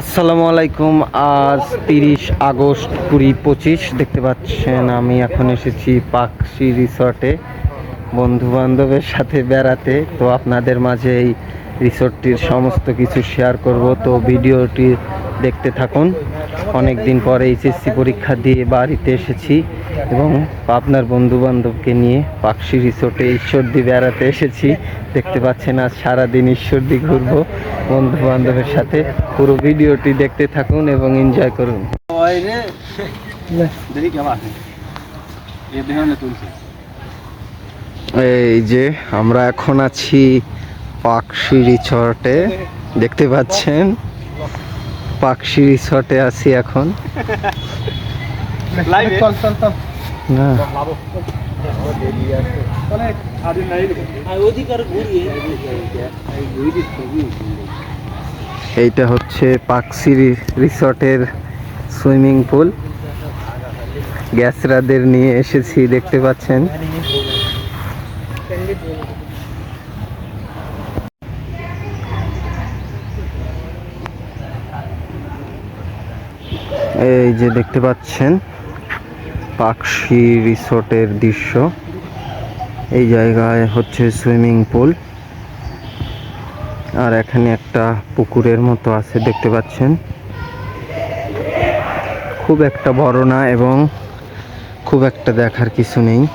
আসসালামু আলাইকুম, আজ তিরিশ আগস্ট কুড়ি পঁচিশ, দেখতে পাচ্ছেন আমি এখন এসেছি পাকশি রিসর্টে বন্ধু বান্ধবের সাথে বেড়াতে, তো আপনাদের মাঝে এই রিসর্টটির সমস্ত কিছু শেয়ার করব, তো ভিডিওটি দেখতে থাকুন। অনেক দিন পরে এইচএসসি পরীক্ষা দিয়ে বাড়িতে এসেছি এবং আপনার বন্ধু বান্ধবকে নিয়ে পাকশি রিসোর্টে ঈশ্বরদী বেড়াতে এসেছি। দেখতে পাচ্ছেন আজ সারাদিন ঈশ্বরদী ঘুরবো বন্ধু বান্ধবের সাথে। পুরো ভিডিওটি দেখতে থাকুন এবং এনজয় করুন। এই যে আমরা এখন আছি পাকশি রিসর্টে। দেখতে পাচ্ছেন পাকশি রিসর্টে আছি এখন। এইটা হচ্ছে পাকশি রি- রিসর্টের সুইমিং পুল। গ্যাসরাদের নিয়ে এসেছি দেখতে পাচ্ছেন। এই যে দেখতে পাচ্ছেন, পাকশি রিসোর্টের দৃশ্য। এই জায়গায় হচ্ছে সুইমিং পুল। আর এখানে একটা পুকুরের মতো আছে, দেখতে পাচ্ছেন। খুব একটা বড় না এবং খুব একটা দেখার কিছু নেই।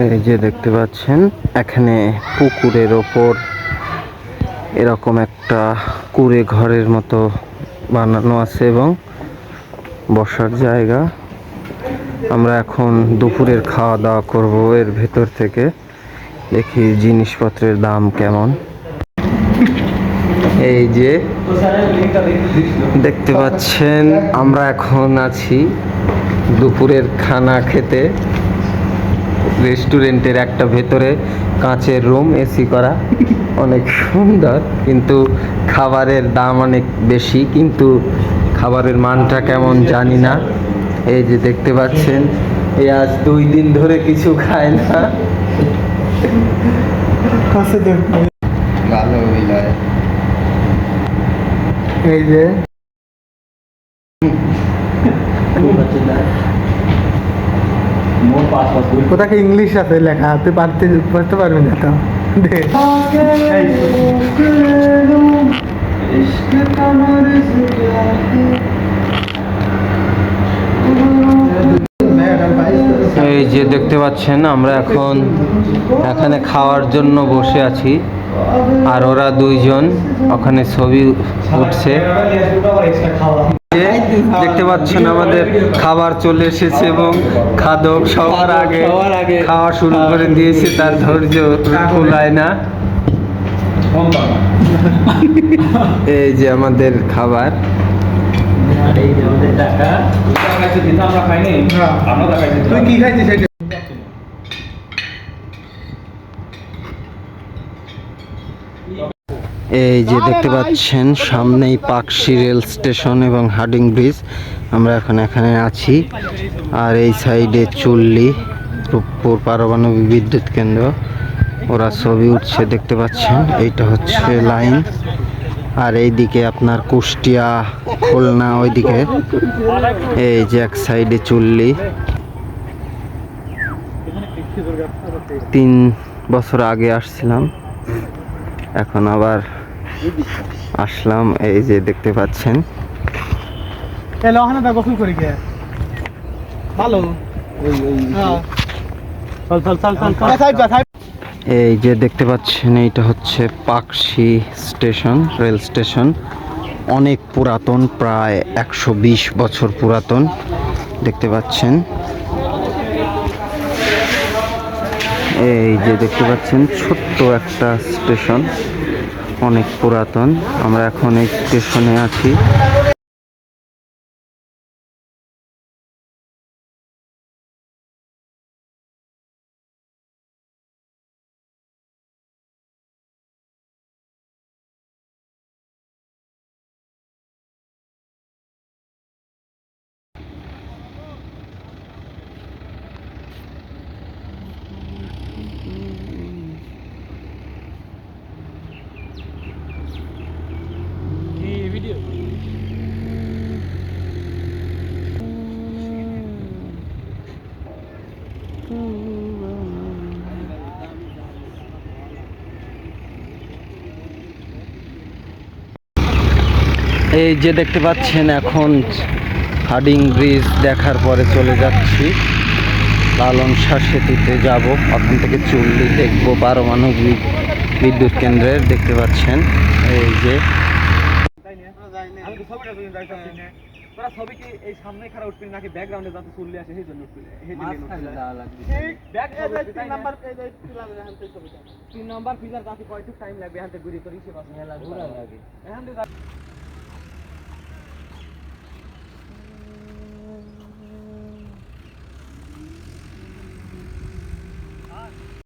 এই যে দেখতে পাচ্ছেন, এখানে পুকুরের ওপর এরকম একটা কুড়ে ঘরের মতো বানানো আছে এবং বসার জায়গা। আমরা এখন দুপুরের খাওয়া দাওয়া করব এর ভেতর থেকে, দেখি জিনিসপত্রের দাম কেমন। এই যে দেখতে পাচ্ছেন, আমরা এখন আছি দুপুরের খানা খেতে। রেস্টুরেন্টের একটা ভেতরে কাঁচের রুম এসি করা। অনেক সুন্দর কিন্তু খাবারের দাম অনেক বেশি কিন্তু খাবারের মানটা কেমন জানি না। এই যে দেখতে পাচ্ছেন এই আজ দুই দিন ধরে কিছু খায় না। ভালো এই যে। কোথাকে ইংলিশ আছে লেখা? তুই পারতে পড়তে পারবি না তো। এই যে দেখতে পাচ্ছেন আমরা এখন এখানে খাওয়ার জন্য বসে আছি। আর ওরা দুইজন ওখানে ছবি উঠছে। দেখতে পাচ্ছেন আমাদের খাবার চলে এসেছে এবং খাদক সবার আগে খাওয়া শুরু করে দিয়েছে তার ধৈর্য কুলায় না। এই যে আমাদের খাবার। আমরা খাইনি আমরা দেখাইছি তুই কি খাইছিস এই যে দেখতে পাচ্ছেন সামনেই পাকশি রেল স্টেশন এবং হার্ডিং ব্রিজ। আমরা এখন এখানে আছি। আর এই সাইডে চুল্লি রূপপুর পারমাণবিক বিদ্যুৎ কেন্দ্র। ওরা ছবি উঠছে দেখতে পাচ্ছেন। এইটা হচ্ছে লাইন। আর এইদিকে আপনার কুষ্টিয়া খুলনা ওইদিকে। এই যে এক সাইডে চুল্লি। তিন বছর আগে আসছিলাম। এখন আবার আসলাম এই যে দেখতে পাচ্ছেন। এলো ওখানে দা গোসল করি ভালো। চল চল চল চল এ, সাইড যা, সাইড। এই যে দেখতে পাচ্ছেন এইটা হচ্ছে পাকশি স্টেশন রেল স্টেশন। অনেক পুরাতন প্রায় একশো বিশ বছর পুরাতন দেখতে পাচ্ছেন। এই যে দেখতে পাচ্ছেন ছোট্ট একটা স্টেশন অনেক পুরাতন। আমরা এখন এই স্টেশনে আছি। এই যে দেখতে পাচ্ছেন এখন হার্ডিং ব্রিজ দেখার পরে চলে যাচ্ছি। লালন শাহ সেতুতে যাব। ওখান থেকে চুল্লি দেখব পারমাণবিক বিদ্যুৎ কেন্দ্রের, দেখতে পাচ্ছেন। এই যে তিন নাম্বার ফিজার